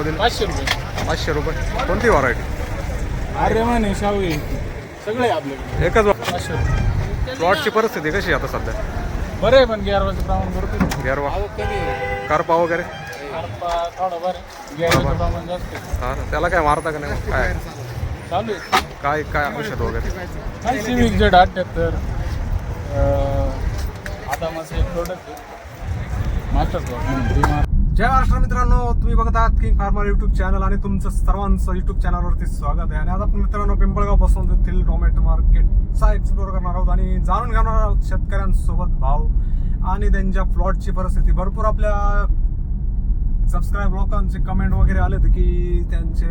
पाचशे रुपये. पाचशे रुपये. कोणती व्हरायटी अरे म्हणे शाहू आहे. सगळे आहे आपल्याकडे. एकच पाचशे रुपये. प्लॉटची परिस्थिती कशी आहे आता सध्या? बरं आहे पण गिअरवाचं प्रमाण भरपूर आहे. गेरवा आवक कमी आहे. करपा वगैरे? हरपा थोडा बरं आहे. गिअरवाचं प्रमाण जास्त आहे. हा ना. त्याला काय मारता का नाही काय? चालू आहे. काय काय औषध वगैरे? काय सिविक जेड अठ्ठ्याहत्तर आता माझं एक प्रोडक्ट आहे. मास्टर प्लॉट म्हणून जय महाराष्ट्र मित्रांनो तुम्ही बघत आहात किंग फार्मर युट्यूब चॅनल आणि तुमचं सर्वांचं युट्यूब चॅनलवरती स्वागत आहे. आणि आज आपण मित्रांनो पिंपळगाव बसून येथील टोमॅटो मार्केटचा एक्सप्लोर करणार आहोत आणि जाणून घेणार आहोत शेतकऱ्यांसोबत भाव आणि त्यांच्या प्लॉटची परिस्थिती. भरपूर आपल्या सबस्क्राईब लोकांचे कमेंट वगैरे आले की त्यांचे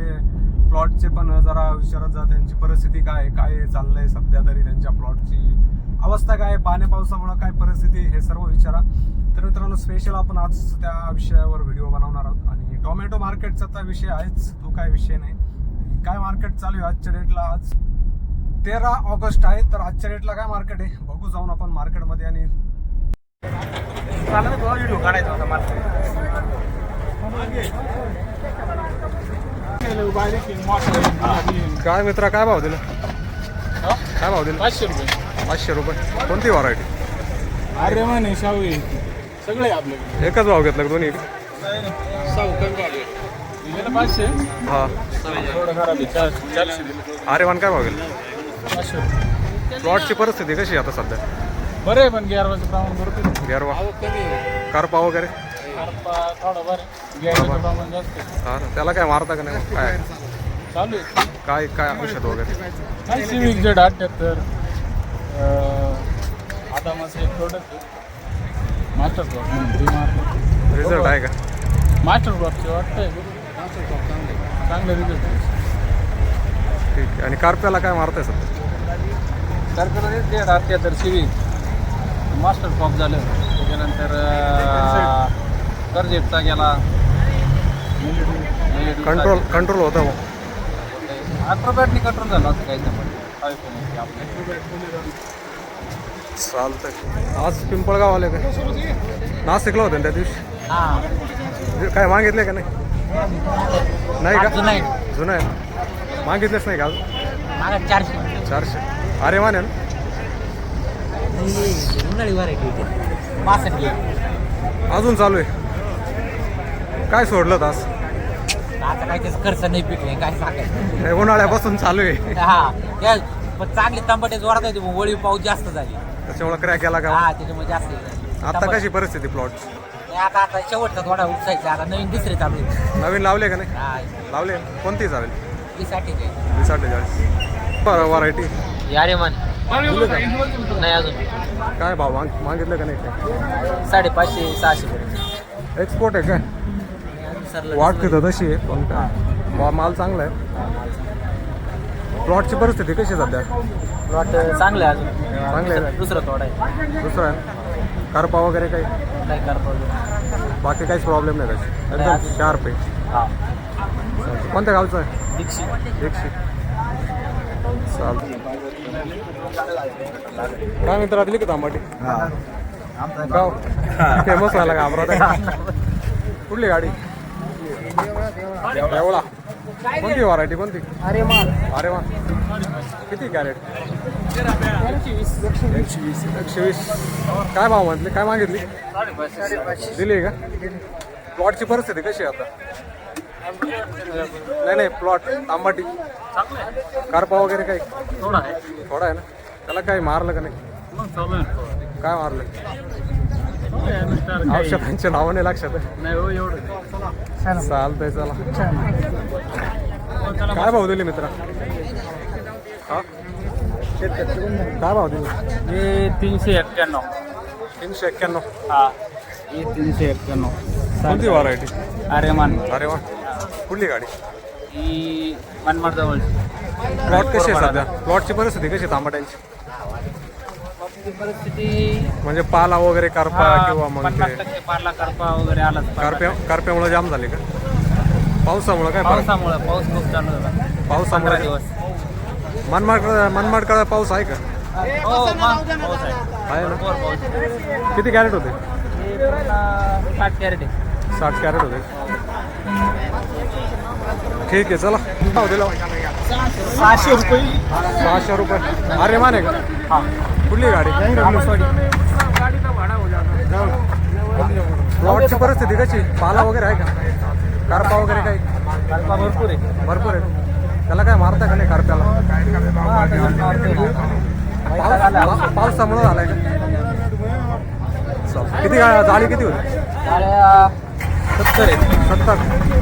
प्लॉटचे पण जरा विचारत जा त्यांची परिस्थिती काय आहे, काय चाललंय सध्या तरी त्यांच्या प्लॉटची अवस्था काय आहे, पाण्या पावसामुळे काय परिस्थिती हे सर्व विचारा. तर मित्रांनो स्पेशल आपण आज त्या विषयावर व्हिडिओ बनवणार आहोत. आणि टोमॅटो मार्केटचा तर विषय आहेच तो काय विषय नाही. काय मार्केट चालू आहे आजच्या डेटला आज तेरा ऑगस्ट आहे तर आजच्या डेटला काय मार्केट आहे? बघू जाऊन आपण मार्केटमध्ये आणि काढायचा होता मला काय मित्रा काय भाव दिला? काय भाव दिला? पाचशे रुपये. पाचशे रुपये. कोणती व्हरायटी अरे म्हणे शाहू. सगळे आपल्याकडे एकच भाव घेतला का दोन्ही? पाचशे? हा. थोडं खराब आहे. चार चारशे दिले. अरे वन काय भाव गेला? पाचशे. प्लॉटची परिस्थिती कशी आहे आता सध्या? बरं आहे पण गिअरवाचं प्रमाण भरपूर आहे. गेरवा आवक कमी आहे. करपा वगैरे? हरपा थोडा बरं आहे. गिअरवाचं प्रमाण जास्त आहे. हा ना. त्याला काय मारता का नाही? काय? चालू आहे. काय काय औषध वगैरे? काय सिविक जेड अठ्ठ्याहत्तर आता माझं एक प्रोडक्ट आहे. मास्टर प्लॉट म्हणून रिझल्ट आहे का? मास्टर प्लॉटचे वाटतंय. चांगले रिझल्ट ठीक आहे. आणि कार्प्याला काय मारताय सध्या? सरकारने जेड अठ्ठ्याहत्तर सिविक मास्टर प्लॉट झालं. त्याच्यानंतर करजेटचा गेला. कंट्रोल कंट्रोल होता मग. ॲक्रोबॅटनी कंट्रोल झाला असं काही नाही आपल्या चालतंय. आज पिंपळगाव आले का नाशिकला होते ना त्या दिवशी? हां. काय मागितले का नाही? नाही का? नाही जुनं आहे. मागितलेच नाही का अजून? चारशे. चारशे. अरे मान आहे ना अजून चालू आहे. काय सोडलं तास? आता काय त्याचं खर्च नाही पिकले काय सांगायचं? उन्हाळ्यापासून चालू आहे. हा. चांगली तंबाटे जोरात होते वळी पाऊस जास्त झाली. त्याच्यामुळे क्रॅक केला का हा त्याच्यामुळे जास्त झाली. आता कशी परिस्थिती प्लॉट नाही, आता आता शेवटचा थोडा उपसायचा आता नवीन दुसरे चालू आहे. नवीन लावले का नाही? हा लावले कोणती चालेल? वीस अठ्ठेचाळीस वीस अठ्ठेचाळीस बरं व्हरायटी यारे मन नाही अजून. काय भाव माग मागितलं का नाही? काय साडेपाचशे सहाशे पर्यंत. एक्सपोर्ट आहे काय? वाटते तर तशी आहे पण काय? मा- माल चांगला आहे. प्लॉटची परिस्थिती कशी आहे सध्या? प्लॉट चांगलं आहे अजून. चांगलं आहे. दुसरं- दुसरं थोडं आहे. दुसरं आहे? करपा वगैरे काही? काय करतो बाकी काहीच प्रॉब्लेम नाही त्याची. एकदम शार्प आहे. हा. कोणत्या गावचं आहे? दीक्षित. एकशे चाल काय मित्रा दिली का तांबाटी? गाव. फेमस व्हायला का अमरावती कुठली गाडी? देवळा. कोणती व्हरायटी कोणती? अरे मान अरे वा किती कॅरेट? एकशे वीस. काय भाव म्हटले? काय मागितली? दिली का? प्लॉटची परिस्थिती कशी आहे आता? नाही नाही प्लॉट तांबाटी. कारपा वगैरे काही? थोडा आहे. थोडा आहे ना? त्याला काही मारलं का नाही? काय मारलं? औषधांच्या नावाने लक्षात आहे. नाही हो एवढं चालतंय चला. काय भाव दिले मित्रा? हा? काय भाव दिले? हे तीनशे एक्क्याण्णव. तीनशे एक्क्याण्णव. हा. हे तीनशे एक्क्याण्णव. कोणती व्हरायटी अरे मान. अरे वा. कुठली गाडी? ही मनमाड जवळ प्लॉट कशी आहे सध्या? प्लॉटची परिस्थिती कशी आहे तांबट्यांची? परिस्थिती म्हणजे पाला वगैरे करपा किंवा मग पन्नास ते टक्के पारला करपा वगैरे करप्या करप्यामुळे जाम झाले का? पावसामुळे काय फरक? पावसामुळे पाऊस खूप चालू झाला. पंधरा पावसामुळे दिवस. मनमाड मनमाडकडे पाऊस आहे का? हो मग पाऊस आहे. आहे ना? भरपूर पाऊस आहे. किती कॅरेट होते? हे पूर्ण साठ कॅरेट आहे. साठ कॅरेट होते. ठीक आहे चला. भाव दिला सहाशे रुपये. सहाशे रुपये. अरे माने का? हा. कुठली गाडी? प्लॉटची परिस्थिती कशी? पाला वगैरे आहे का? कारपा वगैरे काही? भरपूर आहे. भरपूर आहे. त्याला काय मारता का नाही कारप्याला? पाऊस- पावसामुळं झालाय का. किती गा- जाळी किती होती? सत्तर आहे. सत्तर.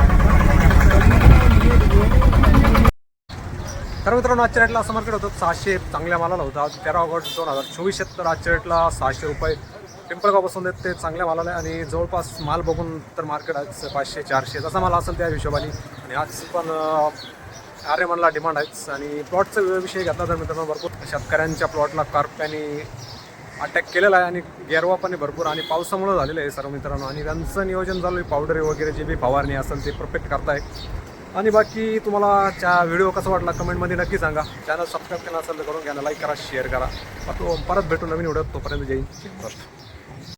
तर मित्रांनो आजच्या रेटला असं मार्केट होतं सहाशे चांगल्या मालाला होता. तेरा ऑगस्ट दोन हजार चोवीस तर आजच्या रेटला सहाशे रुपये पिंपळगावपासून देत ते चांगल्या मालाला आहे. आणि जवळपास माल बघून तर मार्केट आज पाचशे चारशे जसा माल असेल त्या हिशोबाने. आणि आज पण आर्यमनला डिमांड आहेच आणि प्लॉटचा विषय घेतला तर मित्रांनो भरपूर शेतकऱ्यांच्या प्लॉटला कार्प्याने अटॅक केलेला आहे. आणि गेरवा पण भरपूर. आणि पावसामुळे झालेलं आहे सर्व मित्रांनो. आणि त्यांचं नियोजन झालं आहे पावडर वगैरे जे बी फवारणी असेल ते परफेक्ट करताय. आणि बाकी तुम्हाला त्या व्हिडिओ कसा वाटला कमेंटमध्ये नक्की सांगा. चॅनल सबस्क्राईब केला असेल तर करून घ्या लाईक करा शेअर करा. तो परत भेटू नवीन व्हिडिओ तोपर्यंत जय फर्स्ट